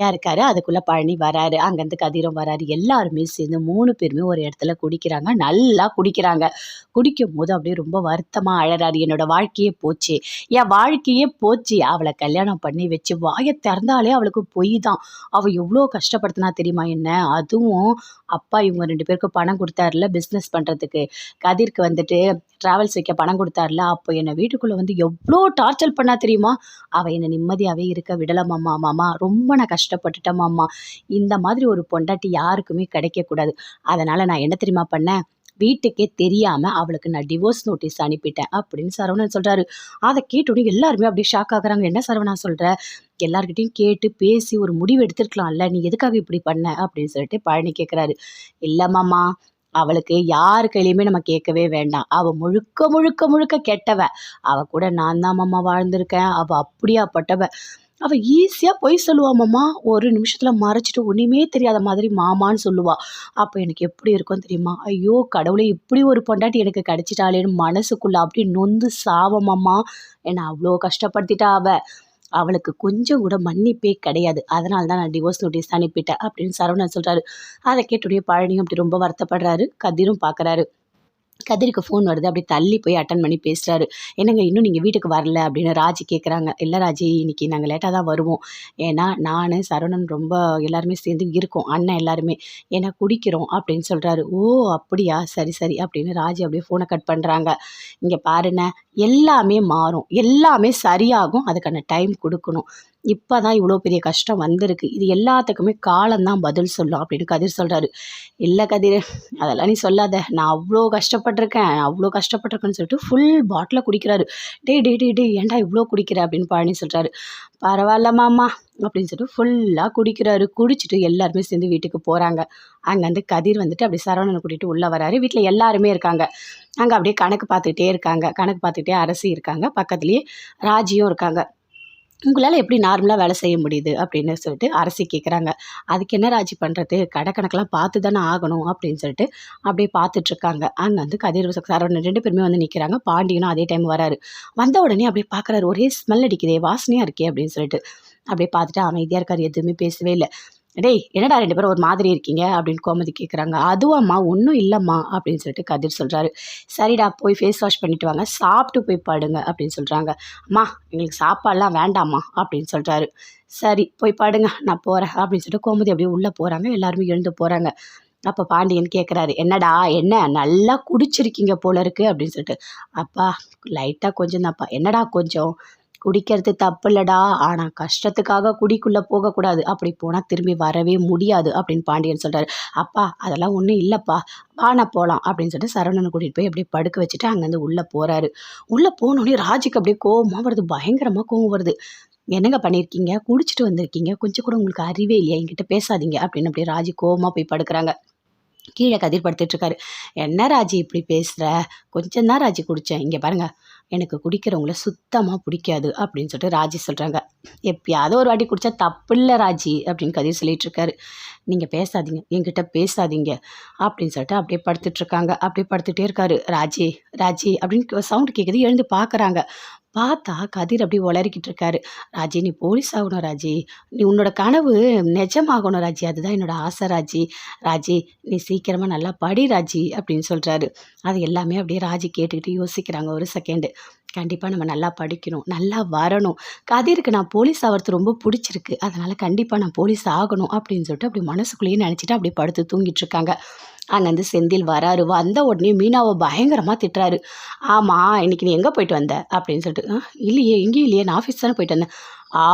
யா இருக்காரு. அதுக்குள்ளே பழனி வராரு. அங்கேருந்து கதிரம் வராரு. எல்லாருமே சேர்ந்து மூணு பேருமே ஒரு இடத்துல குடிக்கிறாங்க. நல்லா குடிக்கிறாங்க. குடிக்கும் போது அப்படியே ரொம்ப வருத்தமாக அழறாரு. என்னோட வாழ்க்கையே போச்சு. என் வாழ்க்கையே போச்சு. அவளை கல்யாணம் பண்ணி வச்சு வாயை திறந்தாலே அவளுக்கு பொய் தான். அவள் எவ்வளோ கஷ்டப்படுத்தினா தெரியுமா என்ன? அதுவும் அப்பா இவங்க ரெண்டு பேருக்கு பணம் கொடுத்தாருல பிஸ்னஸ் பண்ணுறதுக்கு கதிர்க்கு வந்துட்டு ட்ராவல்ஸ் வைக்க பணம் கொடுத்தாருல அப்போ என்னை வீட்டுக்குள்ளே வந்து எவ்வளோ டார்ச்சர் பண்ணால் தெரியுமா? அவள் என்னை நிம்மதியாகவே இருக்க விடலை மாமா. ரொம்ப நான் கஷ்டப்பட்டுட்டேன் மாமா. இந்த மாதிரி ஒரு பொண்டாட்டி யாருக்குமே கிடைக்கக்கூடாது. அதனால் நான் என்ன தெரியுமா பண்ணேன்? வீட்டுக்கே தெரியாமல் அவளுக்கு நான் டிவோர்ஸ் நோட்டீஸ் அனுப்பிட்டேன் அப்படின்னு சரவணன் சொல்கிறாரு அதை கேட்டோடனே எல்லாருமே அப்படியே ஷாக் ஆகுறாங்க. என்ன சரவணா சொல்கிற எல்லார்கிட்டையும் கேட்டு பேசி ஒரு முடிவு எடுத்துருக்கலாம்ல. நீ எதுக்காக இப்படி பண்ண? அப்படின்னு சொல்லிட்டு பழனி கேட்குறாரு இல்லைம்மாம்மா அவளுக்கு யார் கையிலையுமே நம்ம கேட்கவே வேண்டாம். அவள் முழுக்க முழுக்க முழுக்க கெட்டவ. அவள் கூட நான் தான் மாமா வாழ்ந்திருக்கேன். அவள் அப்படியாப்பட்டவ. அவள் ஈஸியாக பொய் சொல்லுவா மாமா ஒரு நிமிஷத்தில் மறைச்சிட்டு ஒன்றுமே தெரியாத மாதிரி மாமான்னு சொல்லுவா. அப்போ எனக்கு எப்படி இருக்கும் தெரியுமா? ஐயோ கடவுளே இப்படி ஒரு பொண்டாட்டி எனக்கு கிடைச்சிட்டாளேன்னு மனசுக்குள்ள அப்படி நொந்து சாவமாம்மா என்னை அவ்வளோ கஷ்டப்படுத்திட்டா அவள் அவளுக்கு கொஞ்சம் கூட மன்னிப்பே கிடையாது. அதனால தான் நான் டிவோர்ஸ் நோட்டீஸ் அனுப்பிட்டேன் அப்படின்னு சரவணன் சொல்கிறாரு அதை கேட்டுடைய பழனியும் அப்படி ரொம்ப வருத்தப்படுறாரு. கதிரும் பார்க்குறாரு கதிரிக்கு ஃபோன் வருது. அப்படி தள்ளி போய் அட்டன் பண்ணி பேசுகிறாரு என்னங்க இன்னும் நீங்கள் வீட்டுக்கு வரல? அப்படின்னு ராஜி கேட்குறாங்க இல்லை ராஜி இன்னைக்கு நாங்கள் லேட்டாக தான் வருவோம். ஏன்னா நான் சரவணன் ரொம்ப எல்லாருமே சேர்ந்து இருக்கோம். அண்ணன் எல்லாருமே. ஏன்னா குடிக்கிறோம் அப்படின்னு சொல்கிறாரு ஓ அப்படியா? சரி சரி. அப்படின்னு ராஜி அப்படியே ஃபோனை கட் பண்ணுறாங்க இங்கே பாருண்ண எல்லாமே மாறும். எல்லாமே சரியாகும். அதுக்கான டைம் கொடுக்கணும். இப்போ தான் இவ்வளோ பெரிய கஷ்டம் வந்திருக்கு. இது எல்லாத்துக்குமே காலம்தான் பதில் சொல்லும் அப்படின்னு கதிர் சொல்கிறாரு இல்லை கதிர் அதெல்லாம் நீ சொல்லாத. நான் அவ்வளோ கஷ்டப்பட்டிருக்கேன் அவ்வளோ கஷ்டப்பட்டிருக்கேன்னு சொல்லிட்டு ஃபுல் பாட்டில் குடிக்கிறாரு. டே டே டே டே ஏன்டா இவ்வளோ குடிக்கிற அப்படின்னு பழனி சொல்கிறாரு பரவாயில்ல மாமா அப்படின்னு சொல்லிட்டு ஃபுல்லாக குடிக்கிறாரு. குடிச்சிட்டு எல்லாருமே சேர்ந்து வீட்டுக்கு போகிறாங்க அங்கேருந்து கதிர் வந்துட்டு அப்படி சரவணனை கூட்டிகிட்டு உள்ளே வராரு. வீட்டில் எல்லாருமே இருக்காங்க. அங்கே அப்படியே கணக்கு பார்த்துக்கிட்டே இருக்காங்க. கணக்கு பார்த்துக்கிட்டே அரசி இருக்காங்க. பக்கத்துலேயே ராஜியும் இருக்காங்க. உங்களால் எப்படி நார்மலாக வேலை செய்ய முடியுது அப்படின்னு சொல்லிட்டு அரசி கேட்குறாங்க அதுக்கு என்ன ராஜி பண்ணுறது கடை கணக்கெலாம் பார்த்து தானே ஆகணும் அப்படின்னு சொல்லிட்டு அப்படியே பார்த்துட்ருக்காங்க. அங்கே வந்து கதிர் சரவணன் ரெண்டு பேருமே வந்து நிற்கிறாங்க பாண்டியனும் அதே டைம் வராரு. வந்த உடனே அப்படியே பார்க்குறாரு ஒரே ஸ்மெல் அடிக்குதே வாசனையாக இருக்கே அப்படின்னு சொல்லிட்டு அப்படியே பார்த்துட்டு அமைதியாக இருக்கார். எதுவுமே பேசவே இல்லை. டேய் என்னடா ரெண்டு பேரும் ஒரு மாதிரி இருக்கீங்க? அப்படின்னு கோமதி கேட்குறாங்க அதுவாம்மா ஒன்றும் இல்லைம்மா அப்படின்னு சொல்லிட்டு கதிர் சொல்கிறாரு சரிடா போய் ஃபேஸ் வாஷ் பண்ணிட்டு வாங்க. சாப்பிட்டு போய் பாடுங்க அப்படின்னு சொல்கிறாங்க அம்மா எங்களுக்கு சாப்பாடெலாம் வேண்டாம்மா அப்படின்னு சொல்கிறாரு சரி போய் பாடுங்க நான் போகிறேன் அப்படின்னு சொல்லிட்டு கோமதி அப்படியே உள்ளே போகிறாங்க எல்லாருமே எழுந்து போகிறாங்க அப்போ பாண்டியன் கேட்குறாரு என்னடா என்ன? நல்லா குடிச்சிருக்கீங்க போல இருக்குது அப்படின்னு சொல்லிட்டு. அப்பா லைட்டாக கொஞ்சம் தான்ப்பா என்னடா கொஞ்சம்? குடிக்கிறது தப்பு இல்லடா ஆனால் கஷ்டத்துக்காக குடிக்குள்ளே போகக்கூடாது. அப்படி போனால் திரும்பி வரவே முடியாது அப்படின்னு பாண்டியன் சொல்கிறார் அப்பா அதெல்லாம் ஒன்றும் இல்லைப்பா. வானா போகலாம் அப்படின்னு சொல்லிட்டு சரவணனை கூட்டிகிட்டு போய் அப்படியே படுக்க வச்சுட்டு அங்கேருந்து உள்ளே போகிறாரு உள்ளே போனோடனே ராஜுக்கு அப்படியே கோவமாக வருது. பயங்கரமாக கோவம் வருது. என்னங்க பண்ணியிருக்கீங்க குடிச்சிட்டு வந்திருக்கீங்க. கொஞ்சம் கூட உங்களுக்கு அறிவே இல்லையா? என்கிட்ட பேசாதீங்க அப்படின்னு அப்படியே ராஜி கோவமாக போய் படுக்கிறாங்க. கீழே கதிர் படுத்துட்ருக்காரு என்ன ராஜி இப்படி பேசுகிற கொஞ்சம் தான் ராஜி குடித்தேன் இங்கே பாருங்கள் எனக்கு குடிக்கிறவங்கள சுத்தமாக பிடிக்காது. அப்படின்னு சொல்லிட்டு ராஜி சொல்கிறாங்க எப்பயாவது ஒரு வாட்டி குடித்தா தப்பு இல்லை ராஜி அப்படின்னு கதிர் சொல்லிகிட்ருக்காரு நீங்கள் பேசாதீங்க. என்கிட்ட பேசாதீங்க. அப்படின்னு சொல்லிட்டு அப்படியே படுத்துட்ருக்காங்க அப்படியே படுத்துகிட்டே இருக்காரு. ராஜி ராஜி அப்படின்னு சவுண்டு கேட்குது எழுந்து பார்க்குறாங்க. பார்த்தா கதிர் அப்படி உளறிக்கிட்டு இருக்காரு. ராஜி நீ போலீஸ் ஆகணும் ராஜி. நீ உன்னோட கனவு நிஜமாகணும் ராஜி. அதுதான் என்னோட ஆசை ராஜி. ராஜி நீ சீக்கிரமாக நல்லா படி ராஜி அப்படின்னு சொல்கிறாரு அது எல்லாமே அப்படியே ராஜி கேட்டுக்கிட்டு யோசிக்கிறாங்க ஒரு செகண்டு கண்டிப்பாக நம்ம நல்லா படிக்கணும் நல்லா வரணும். கதிருக்கு நான் போலீஸ் ஆகிறது ரொம்ப பிடிச்சிருக்கு. அதனால் கண்டிப்பாக நான் போலீஸ் ஆகணும் அப்படின்னு சொல்லிட்டு அப்படி மனசுக்குள்ளேயே நினச்சிட்டு அப்படியே படுத்து தூங்கிட்டு இருக்காங்க. அங்கேருந்து செந்தில் வராரு. வந்த உடனே மீனாவை பயங்கரமாக திட்டுறாரு. ஆமாம் இன்றைக்கி நீ எங்கே போயிட்டு வந்த? அப்படின்னு சொல்லிட்டு இல்லையே எங்கேயும் இல்லையே நான் ஆஃபீஸ் தானே போயிட்டு வந்தேன்.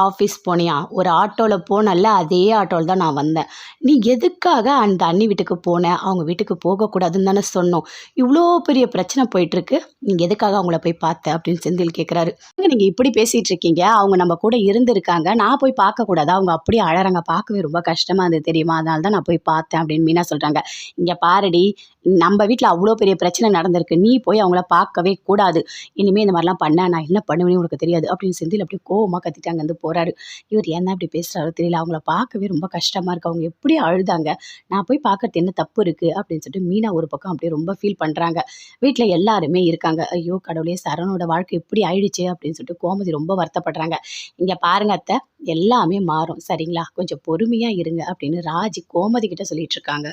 ஆஃபீஸ் போனியா? ஒரு ஆட்டோவில் போனல அதே ஆட்டோவில் தான் நான் வந்தேன். நீ எதுக்காக அந்த அண்ணி வீட்டுக்கு போனேன் அவங்க வீட்டுக்கு போகக்கூடாதுன்னு தானே சொன்னோம். இவ்வளோ பெரிய பிரச்சனை போயிட்டுருக்கு. நீங்கள் எதுக்காக அவங்கள போய் பார்த்த? அப்படின்னு செந்தில் கேட்குறாரு நீங்கள் இப்படி பேசிகிட்டு இருக்கீங்க? அவங்க நம்ம கூட இருந்திருக்காங்க. நான் போய் பார்க்கக்கூடாது அவங்க அப்படியே அழறாங்க. பார்க்கவே ரொம்ப கஷ்டமாக இருந்தது தெரியுமா? அதனால தான் நான் போய் பார்த்தேன் அப்படின்னு மீனா சொல்கிறாங்க இங்கே பாருடி. நம்ம வீட்டில் அவ்வளோ பெரிய பிரச்சனை நடந்திருக்கு. நீ போய் அவங்கள பார்க்கவே கூடாது. இனிமேல் இந்த மாதிரிலாம் பண்ண. நான் என்ன பண்ணுவேன்னு உனக்கு தெரியாது. அப்படின்னு செந்தில் அப்படியே கோவமாக கத்திட்டாங்க. அந்த நடந்து போறாரு. இவர் என்ன இப்படி பேசுகிறாரோ தெரியல. அவங்கள பார்க்கவே ரொம்ப கஷ்டமா இருக்கு. அவங்க எப்படி அழுதாங்க. நான் போய் பார்க்கறது என்ன தப்பு இருக்கு? அப்படின்னு சொல்லிட்டு மீனா ஒரு பக்கம் அப்படியே ரொம்ப ஃபீல் பண்றாங்க. வீட்டில் எல்லாருமே இருக்காங்க. ஐயோ! கடவுளே! சரணோட வாழ்க்கை இப்படி ஆயிடுச்சு அப்படின்னு சொல்லிட்டு கோமதி ரொம்ப வருத்தப்படுறாங்க. இங்க பாருங்க அத்தை, எல்லாமே மாறும். சரிங்களா? கொஞ்சம் பொறுமையா இருங்க அப்படின்னு ராஜி கோமதி கிட்ட சொல்லிட்டு இருக்காங்க.